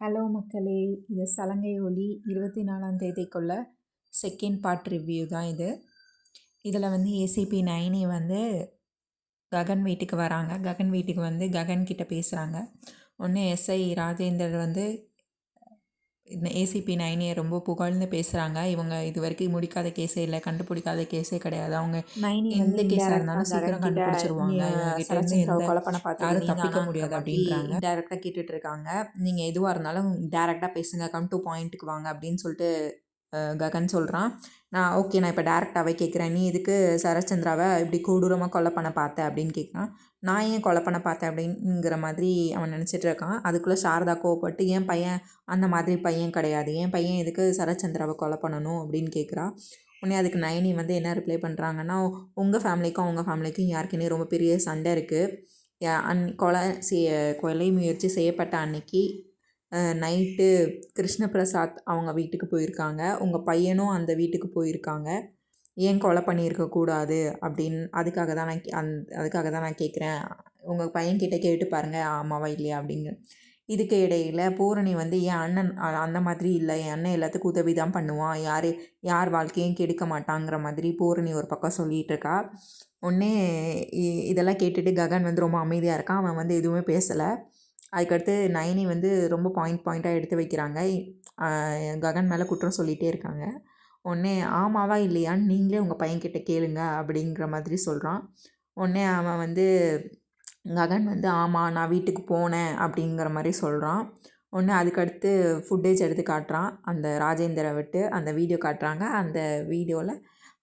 Hello மக்களே இது சலங்கை ஒலி இருபத்தி நாலாம் தேதிக்குள்ள செகண்ட் பார்ட் ரிவ்யூ தான் இது. இதில் வந்து ஏசிபி நைனி வந்து ககன் வீட்டுக்கு வராங்க. ககன் வீட்டுக்கு வந்து ககன் கிட்ட பேசுகிறாங்க ஒன்று எஸ்ஐ ராஜேந்தர் வந்து ஏசிபி நைனியை ரொம்ப புகழ்ந்து பேசுகிறாங்க இவங்க இது வரைக்கும் முடிக்காத கேஸே இல்லை கண்டுபிடிக்காத கேஸே கிடையாது. அவங்க எந்த கேஸாக இருந்தாலும் சீக்கிரம் கண்டுபிடிச்சிருவாங்க. யாரும் தப்பிக்க? முடியாது அப்படின்றாங்க. டேரெக்டாக கேட்டுட்டு இருக்காங்க. நீங்கள் எதுவாக இருந்தாலும் டேரெக்டாக பேசுங்க. கம் டு பாயிண்ட்டுக்கு வாங்க அப்படின்னு சொல்லிட்டு ககன் சொல்கிறான் நான் ஓகே நான் இப்போ டேரெக்டாகவே கேட்குறேன் நீ இதுக்கு சரச்சந்திராவை இப்படி கொடூரமாக கொலை பண்ண பார்த்தேன் அப்படின்னு கேட்குறான் நான் ஏன் கொலை பண்ண பார்த்தேன்? அப்படிங்கிற மாதிரி அவன் நினச்சிட்டு இருக்கான். அதுக்குள்ளே சாரதா கோவப்பட்டு என் பையன் அந்த மாதிரி பையன் கிடையாது. என் பையன் இதுக்கு சரச்சந்திராவை கொலை பண்ணணும். அப்படின்னு கேட்குறா உடனே அதுக்கு நயனி வந்து என்ன ரிப்ளை பண்ணுறாங்கன்னா உங்கள் ஃபேமிலிக்கும் அவங்க ஃபேமிலிக்கும் யாருக்குன்னே ரொம்ப பெரிய சண்டை இருக்குது அன் கொலை செய்ய கொலை முயற்சி செய்யப்பட்ட அன்னைக்கு நைட்டு கிருஷ்ணபிரசாத் அவங்க வீட்டுக்கு போயிருக்காங்க. உங்கள் பையனும் அந்த வீட்டுக்கு போயிருக்காங்க. ஏன் கொலை பண்ணியிருக்கக்கூடாது அப்படின்னு அதுக்காக தான் நான் கே- அந் அதுக்காக தான் நான் கேட்குறேன். உங்கள் பையன்கிட்ட கேட்டு பாருங்கள் ஆமாவா இல்லையா அப்படிங்க இதுக்கு இடையில் பூரணி வந்து என் அண்ணன் அந்த மாதிரி இல்லை. என் அண்ணன் எல்லாத்துக்கும் உதவி தான் பண்ணுவான். யார் யார் வாழ்க்கையும் கெடுக்க மாட்டாங்கிற மாதிரி பூரணி ஒரு பக்கம் சொல்லிகிட்டு இருக்கா. உடனே இ- இதெல்லாம் கேட்டுட்டு ககன் வந்து ரொம்ப அமைதியாக இருக்கான் அவன் வந்து எதுவுமே பேசலை. அதுக்கடுத்து நயனி வந்து ரொம்ப பாயிண்ட் பாயிண்ட்டாக எடுத்து வைக்கிறாங்க. ககன் மேலே குற்றம் சொல்லிகிட்டே இருக்காங்க. உடனே ஆமாவா இல்லையான்னு நீங்களே உங்கள் பையன்கிட்ட கேளுங்க அப்படிங்கிற மாதிரி சொல்கிறான் உடனே அவன் வந்து ககன் வந்து ஆமாம் நான் வீட்டுக்கு போனேன் அப்படிங்கிற மாதிரி சொல்கிறான் உடனே அதுக்கடுத்து ஃபுட்டேஜ் எடுத்து காட்டுறான். அந்த ராஜேந்திரை விட்டு அந்த வீடியோ காட்டுறாங்க. அந்த வீடியோவில்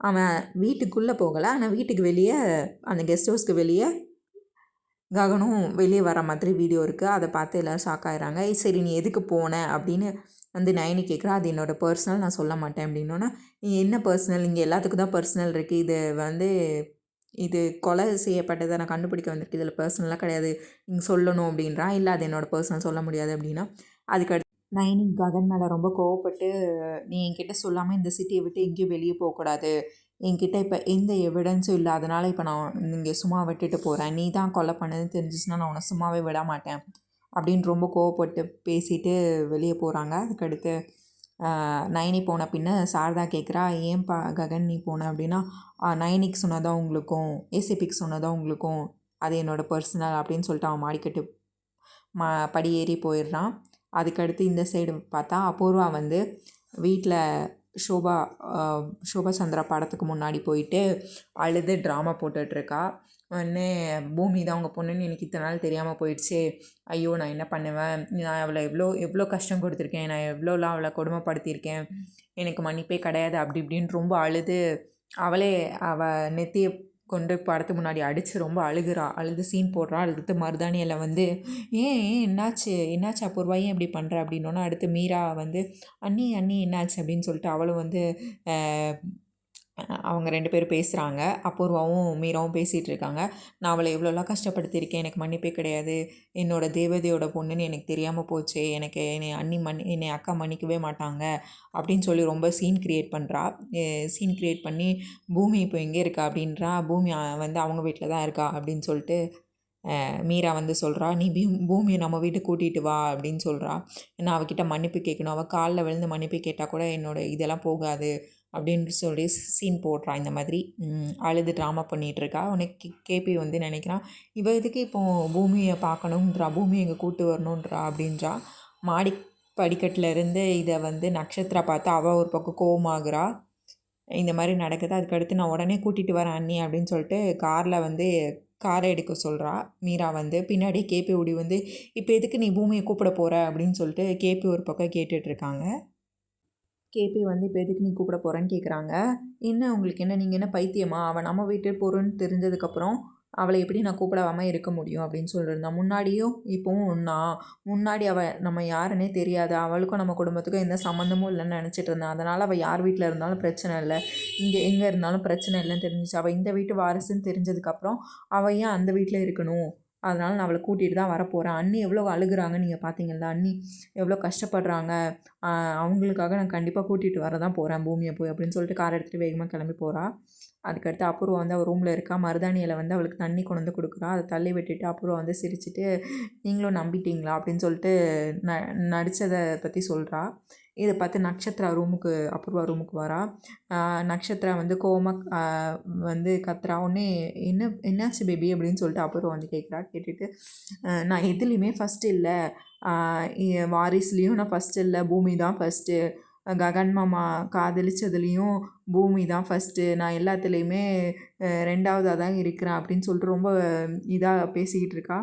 அவன் வீட்டுக்குள்ளே போகலை. ஆனால் வீட்டுக்கு வெளியே அந்த கெஸ்ட் ஹவுஸ்க்கு வெளியே ககனும் வெளியே வர மாதிரி வீடியோ இருக்குது அதை பார்த்து எல்லோரும் ஷாக் ஆகிறாங்க சரி நீ எதுக்கு போன? அப்படின்னு வந்து நயனி கேட்குறா அது என்னோடய பர்சனல் நான் சொல்ல மாட்டேன். அப்படின்னோன்னா நீ என்ன பர்சனல் இங்கே எல்லாத்துக்கும் தான் பர்சனல் இருக்குது இது வந்து இது கொலை செய்யப்பட்டதை நான் கண்டுபிடிக்க வந்திருக்கு. இதில் பர்சனலாக கிடையாது. நீங்கள் சொல்லணும். அப்படின்றா. இல்லை அது என்னோடய பர்சனல் சொல்ல முடியாது. அப்படின்னா அதுக்கு அடுத்து நயனி ககன் மேலே ரொம்ப கோவப்பட்டு நீ என்கிட்ட சொல்லாமல் இந்த சிட்டியை விட்டு எங்கேயும் வெளியே போகக்கூடாது. என்கிட்ட இப்போ எந்த எவிடன்ஸும் இல்லை அதனால் இப்போ நான் இங்கே சும்மா விட்டுட்டு போகிறேன் நீ தான் கொலை பண்ணதுன்னு தெரிஞ்சிச்சுன்னா நான் உன்னை சும்மாவே விட மாட்டேன். அப்படின்னு ரொம்ப கோவப்பட்டு பேசிட்டு வெளியே போகிறாங்க அதுக்கடுத்து நயனி போன பின்ன சாரதா கேட்குறா ஏன்பா ககன் நீ போன? அப்படின்னா நயனிக்கு சொன்னதான் உங்களுக்கும் ஏசிபிக்கு சொன்னதான் உங்களுக்கும் அது என்னோடய பர்சனல் அப்படின்னு சொல்லிட்டு அவன் மாடிக்கட்டு மா படி ஏறி போயிடுறான். அதுக்கடுத்து இந்த சைடு பார்த்தா அபூர்வா வந்து வீட்டில் ஷோபா ஷோபா சந்திரா படத்துக்கு முன்னாடி போயிட்டு அழுது ட்ராமா போட்டுட்ருக்கா. உடனே பூமி தான் அவங்க பொண்ணுன்னு எனக்கு இத்தனை நாள் தெரியாமல் போயிடுச்சு. ஐயோ நான் என்ன பண்ணுவேன்? நான் அவளை எவ்வளோ எவ்வளோ கஷ்டம் கொடுத்துருக்கேன்? நான் எவ்வளோலாம் அவளை கொடுமைப்படுத்தியிருக்கேன்? எனக்கு மன்னிப்பே கிடையாது. அப்படி இப்படின்னு ரொம்ப அழுது அவளே அவள் நெத்தியை கொண்டு படத்துக்கு முன்னாடி அடித்து ரொம்ப அழுகுறா. அழுது சீன் போடுறா. அடுத்து மருதாணியில் வந்து ஏன் ஏன் என்னாச்சு? என்னாச்சு அபூர்வா? ஏன் இப்படி பண்ணுற அப்படின்னோன்னா அடுத்து மீரா வந்து அண்ணி அண்ணி என்னாச்சு? அப்படின்னு சொல்லிட்டு அவளும் வந்து அவங்க ரெண்டு பேரும் பேசுகிறாங்க அபூர்வாவும் மீராவும் பேசிகிட்டு இருக்காங்க. நான் அவளை எவ்வளோலாம் கஷ்டப்படுத்தியிருக்கேன். எனக்கு மன்னிப்பே கிடையாது. என்னோட தேவதையோட பொண்ணுன்னு எனக்கு தெரியாமல் போச்சு. எனக்கு என்னை அண்ணி மன் என்னை அக்கா மன்னிக்கவே மாட்டாங்க. அப்படின்னு சொல்லி ரொம்ப சீன் க்ரியேட் பண்ணுறா சீன் க்ரியேட் பண்ணி பூமி இப்போ எங்கே இருக்கா? அப்படின்றா. பூமி வந்து அவங்க வீட்டில் தான் இருக்கா? அப்படின்னு சொல்லிட்டு மீரா வந்து சொல்கிறா நீ பூ பூமியை நம்ம வீட்டுக்கு கூட்டிகிட்டு வா. அப்படின்னு சொல்கிறா நான் அவகிட்ட மன்னிப்பு கேட்கணும். அவள் காலில் விழுந்து மன்னிப்பு கேட்டால் கூட என்னோட இதெல்லாம் போகாது. அப்படின்னு சொல்லி சீன் போடுறா. இந்த மாதிரி அழுது ட்ராமா பண்ணிகிட்ருக்கா உனக்கு கேபி வந்து நினைக்கிறான் இவ இதுக்கு இப்போ பூமியை பார்க்கணுன்றா பூமியை இங்கே கூட்டு வரணுன்றா அப்படின்றா. மாடி படிக்கட்டில் இருந்து இதை வந்து நட்சத்திரா பார்த்து அவள் ஒரு பக்கம் கோவமாகுறா. இந்த மாதிரி நடக்குது. அதுக்கடுத்து நான் உடனே கூட்டிகிட்டு வரேன் அண்ணி அப்படின்னு சொல்லிட்டு காரில் வந்து காரை எடுக்க சொல்கிறா மீரா வந்து பின்னாடி கேபி ஓடி வந்து இப்போ எதுக்கு நீ பூமியை கூப்பிட போகிற அப்படின்னு சொல்லிட்டு கேபி ஒரு பக்கம் கேட்டுட்ருக்காங்க கேபி வந்து இப்போ எதுக்கு நீ கூப்பிட போகிறேன்னு கேட்குறாங்க என்ன உங்களுக்கு என்ன நீங்கள் என்ன பைத்தியமா? அவன் நம்ம வீட்டு போகிறோன்னு தெரிஞ்சதுக்கப்புறம் அவளை எப்படி நான் கூப்பிடாம இருக்க முடியும் அப்படின்னு சொல்லியிருந்தான் முன்னாடியும் இப்போவும் ஒன்றா முன்னாடி அவள் நம்ம யாருன்னே தெரியாது. அவளுக்கும் நம்ம குடும்பத்துக்கும் எந்த சம்மந்தமும் இல்லைன்னு நினச்சிட்டு இருந்தான் அதனால் அவள் யார் வீட்டில் இருந்தாலும் பிரச்சனை இல்லை. இங்கே எங்கே இருந்தாலும் பிரச்சனை இல்லைன்னு தெரிஞ்சிச்சு. அவள் இந்த வீட்டு வாரிசுன்னு தெரிஞ்சதுக்கப்புறம் அவள் ஏன் அந்த வீட்டில் இருக்கணும்? அதனால் நான் அவளை கூட்டிகிட்டு தான் வரப்போகிறேன் அண்ணி எவ்வளோ அழுகுறாங்க நீங்கள் பார்த்தீங்களா அண்ணி எவ்வளோ கஷ்டப்படுறாங்க. அவங்களுக்காக நான் கண்டிப்பாக கூட்டிகிட்டு வர தான் போகிறேன் பூமியை போய் அப்படின்னு சொல்லிட்டு கார் எடுத்துகிட்டு வேகமாக கிளம்பி போகிறா அதுக்கடுத்து அபூர்வா வந்து அவள் ரூமில் இருக்கா. மருதாணியில் வந்து அவளுக்கு தண்ணி கொண்டு வந்து கொடுக்குறா. அதை தள்ளி விட்டுட்டு அப்புறம் வந்து சிரிச்சிட்டு நீங்களும் நம்பிட்டீங்களா? அப்படின்னு சொல்லிட்டு ந நடித்ததை பற்றி சொல்கிறா இதை பார்த்து நக்ஷத்ரா ரூமுக்கு அபூர்வா ரூமுக்கு வரா. ஆஹ் நக்ஷத்ரா வந்து கோவமாக வந்து கத்துறா. உடனே என்ன என்னாச்சு பேபி அப்படின்னு சொல்லிட்டு அபூர்வா வந்து கேட்குறா கேட்டுட்டு நான் எதுலேயுமே ஃபஸ்ட்டு இல்லை. வாரிஸ்லேயும் நான் ஃபஸ்ட்டு இல்லை. பூமி தான் ஃபஸ்ட்டு ககன் மாமா காதலிச்சதுலேயும் பூமி தான் ஃபஸ்ட்டு நான் எல்லாத்துலேயுமே ரெண்டாவதாக தான் இருக்கிறேன் அப்படின்னு சொல்லிட்டு ரொம்ப இதாக பேசிக்கிட்டு இருக்கா.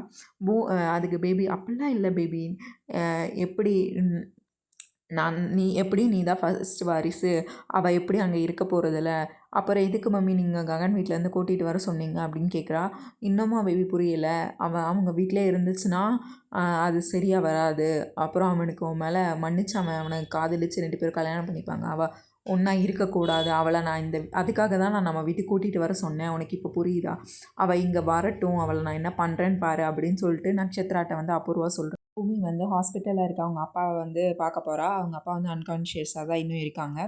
பூ அதுக்கு பேபி அப்படிலாம் இல்லை பேபி எப்படி நான் நீ எப்படி நீ தான் ஃபஸ்ட் வாரிசு? அவள் எப்படி அங்கே இருக்க போகிறதில்ல அப்புறம் எதுக்கு மம்மி நீங்கள் ககன் வீட்டிலேருந்து கூட்டிகிட்டு வர சொன்னீங்க? அப்படின்னு கேட்குறா இன்னமும் பேபி புரியல. அவன் அவங்க வீட்டிலே இருந்துச்சுன்னா அது சரியாக வராது. அப்புறம் அவனுக்கு உன் மேலே மன்னிச்சு அவன் அவனை காதலிச்சு ரெண்டு பேரும் கல்யாணம் பண்ணிப்பாங்க. அவள் ஒன்றா இருக்கக்கூடாது. அவளை நான் இந்த அதுக்காக தான் நான் நம்ம வீட்டுக்கு கூட்டிகிட்டு வர சொன்னேன். உனக்கு இப்போ புரியுதா? அவள் இங்கே வரட்டும். அவளை நான் என்ன பண்ணுறேன்னு பாரு அப்படின்னு சொல்லிட்டு நட்சத்திராட்டை வந்து அபூர்வா சொல்கிறேன் பூமி வந்து ஹாஸ்பிட்டலில் இருக்க அவங்க அப்பாவை வந்து பார்க்க போகிறா அவங்க அப்பா வந்து அன்கான்ஷியஸாக தான் இன்னும் இருக்காங்க.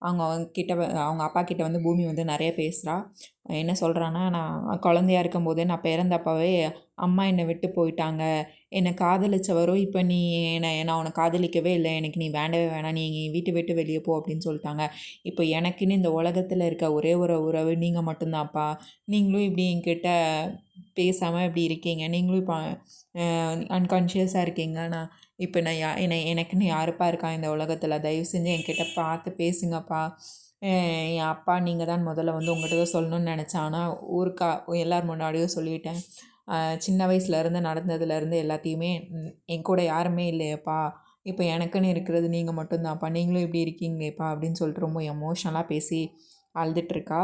அவங்க கிட்ட அவங்க அப்பா கிட்ட வந்து பூமி வந்து நிறைய பேசுகிறா என்ன சொல்கிறான்னா நான் குழந்தையா இருக்கும்போதே நான் பிறந்தப்பவே அம்மா என்னை விட்டு போயிட்டாங்க. என்னை காதலிச்சவரும் இப்போ நீ என்னை நான் உன்னை காதலிக்கவே இல்லை. எனக்கு நீ வேண்டவே வேணாம். நீ வீட்டை விட்டு வெளியே போ அப்படின்னு சொல்லிட்டாங்க. இப்போ எனக்குன்னு இந்த உலகத்தில் இருக்க ஒரே ஒரு உறவு நீங்கள் மட்டும்தான்ப்பா. நீங்களும் இப்படி என்கிட்ட பேசாமல் இப்படி இருக்கீங்க. நீங்களும் இப்போ அன்கான்ஷியஸாக இருக்கீங்க. நான் இப்போ நான் யா என்னை எனக்குன்னு யாருப்பா இருக்கா இந்த உலகத்தில்? தயவு செஞ்சு என்கிட்ட பார்த்து பேசுங்கப்பா. என் அப்பா நீங்கள் தான் முதல்ல வந்து உங்கள்கிட்ட தான் சொல்லணும்னு நினச்சேன். ஆனால் ஊருக்கா எல்லார் முன்னாடியும் சொல்லிவிட்டேன் சின்ன வயசுலேருந்து நடந்ததுலேருந்து எல்லாத்தையுமே என் கூட யாருமே இல்லையேப்பா. இப்போ எனக்குன்னு இருக்கிறது நீங்கள் மட்டும்தான்ப்பா. நீங்களும் இப்படி இருக்கீங்களேப்பா அப்படின்னு சொல்லிட்டு ரொம்ப எமோஷ்னலாக பேசி அழுதுட்டுருக்கா.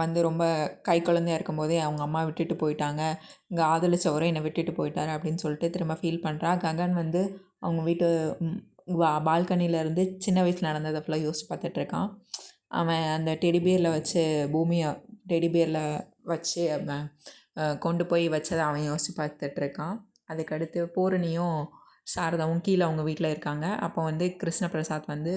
வந்து ரொம்ப கை குழந்தையா இருக்கும்போதே அவங்க அம்மா விட்டுட்டு போயிட்டாங்க. இங்கே ஆதலிச்சவரும் என்னை விட்டுட்டு போயிட்டாரு அப்படின்னு சொல்லிட்டு திரும்ப ஃபீல் பண்ணுறா ககன் வந்து அவங்க வீட்டு பால்கனியில் இருந்து சின்ன வயசில் நடந்ததை ஃபுல்லாக யோசிச்சு பார்த்துட்ருக்கான் அவன் அந்த டெடிபியரில் வச்சு பூமியை டெடிபியரில் வச்சு அவன் கொண்டு போய் வச்சதை அவன் யோசிச்சு பார்த்துட்டு இருக்கான் அதுக்கடுத்து பூரணியும் சாரதாவும் கீழே அவங்க வீட்டில் இருக்காங்க. அப்போ வந்து கிருஷ்ண பிரசாத் வந்து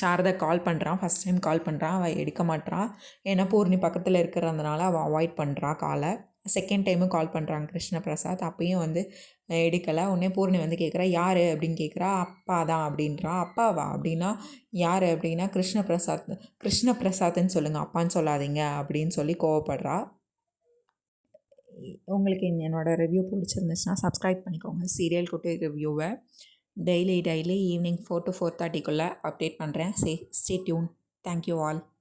சாரதா கால் பண்ணுறான் ஃபஸ்ட் டைம் கால் பண்ணுறான் அவள் எடுக்க மாட்றான் ஏன்னா பூர்ணி பக்கத்தில் இருக்கிறதுனால அவள் அவாய்ட் பண்ணுறான் காலை. செகண்ட் டைமும் கால் பண்ணுறாங்க கிருஷ்ண பிரசாத் அப்பயும் வந்து எடுக்கலை. உடனே பூர்ணி வந்து கேட்குறா. யார்? அப்படின்னு கேட்குறா. அப்பா தான் அப்படின்றா. அப்பாவா? அப்படின்னா யார்? அப்படின்னா கிருஷ்ண பிரசாத் கிருஷ்ண பிரசாத்னு சொல்லுங்கள் அப்பான்னு சொல்லாதீங்க அப்படின்னு சொல்லி கோவப்படுறா. உங்களுக்கு என்னோடய ரிவ்யூ பிடிச்சிருந்துச்சுன்னா சப்ஸ்கிரைப் பண்ணிக்கோங்க. சீரியல் குட்டி ரிவ்யூவை daily daily evening four to four தேர்ட்டிக்குள்ளே update பண்ணுறேன் say stay tuned thank you all